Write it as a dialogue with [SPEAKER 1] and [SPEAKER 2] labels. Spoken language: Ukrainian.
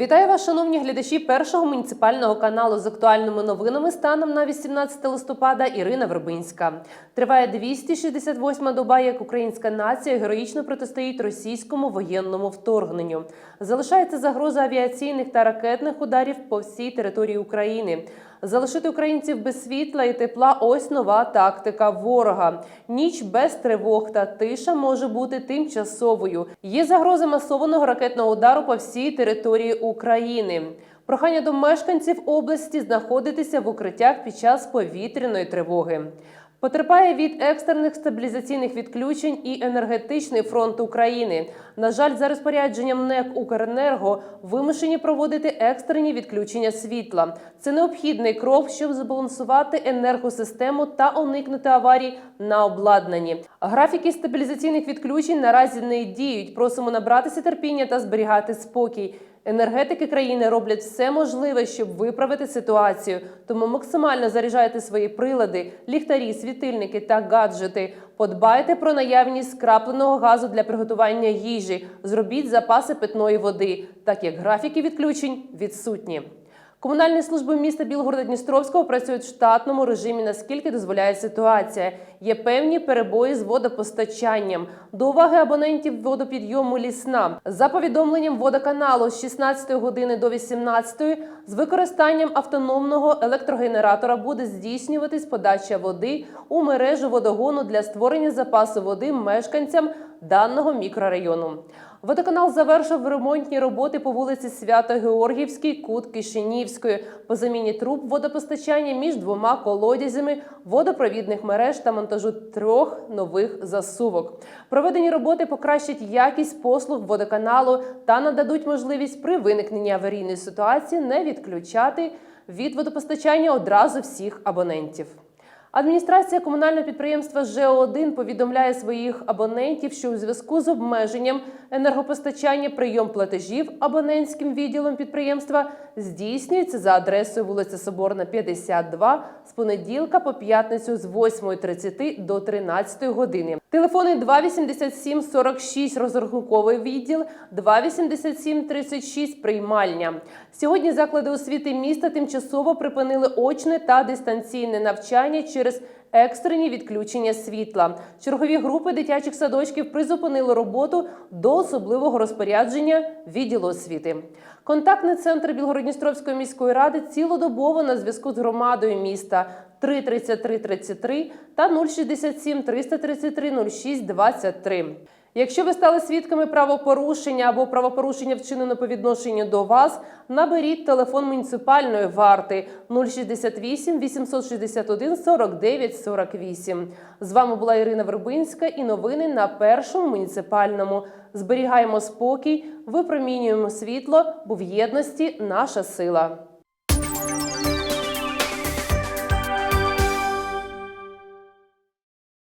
[SPEAKER 1] Вітаю вас, шановні глядачі першого муніципального каналу з актуальними новинами станом на 18 листопада. Ірина Вербинська. Триває 268-ма доба, як українська нація героїчно протистоїть російському воєнному вторгненню. Залишається загроза авіаційних та ракетних ударів по всій території України. Залишити українців без світла і тепла ось нова тактика ворога. Ніч без тривог та тиша може бути тимчасовою. Є загроза масованого ракетного удару по всій території України. Прохання до мешканців області знаходитися в укриттях під час повітряної тривоги. Потерпає від екстрених стабілізаційних відключень і енергетичний фронт України. На жаль, за розпорядженням НЕК «Укренерго» вимушені проводити екстрені відключення світла. Це необхідний крок, щоб збалансувати енергосистему та уникнути аварій на обладнанні. Графіки стабілізаційних відключень наразі не діють. Просимо набратися терпіння та зберігати спокій. Енергетики країни роблять все можливе, щоб виправити ситуацію. Тому максимально заряджайте свої прилади, ліхтарі, світильники та гаджети. Подбайте про наявність скрапленого газу для приготування їжі. Зробіть запаси питної води, так як графіки відключень відсутні. Комунальні служби міста Білгорода Дністровського працюють в штатному режимі, наскільки дозволяє ситуація. Є певні перебої з водопостачанням. До уваги абонентів водопідйому лісна за повідомленням водоканалу з 16 години до 18 з використанням автономного електрогенератора буде здійснюватись подача води у мережу водогону для створення запасу води мешканцям даного мікрорайону. Водоканал завершив ремонтні роботи по вулиці Свято-Георгівській, Кут Кишинівської по заміні труб водопостачання між двома колодязями водопровідних мереж та монтажу трьох нових засувок. Проведені роботи покращать якість послуг водоканалу та нададуть можливість при виникненні аварійної ситуації не відключати від водопостачання одразу всіх абонентів. Адміністрація комунального підприємства ЖО1 повідомляє своїх абонентів, що у зв'язку з обмеженням енергопостачання прийом платежів абонентським відділом підприємства здійснюється за адресою вулиця Соборна, 52 з понеділка по п'ятницю з 8.30 до 13 години. Телефони 287 46 розрахунковий відділ, 287 36 приймальня. Сьогодні заклади освіти міста тимчасово припинили очне та дистанційне навчання через екстрені відключення світла. Чергові групи дитячих садочків призупинили роботу до особливого розпорядження відділу освіти. Контактний центр Білгородністровської міської ради цілодобово на зв'язку з громадою міста 333 33 та 067 333 06 23. Якщо ви стали свідками правопорушення або правопорушення вчинено по відношенню до вас, наберіть телефон муніципальної варти 068 861 49 48. З вами була Ірина Вербинська і новини на першому муніципальному. Зберігаємо спокій, випромінюємо світло, бо в єдності наша сила.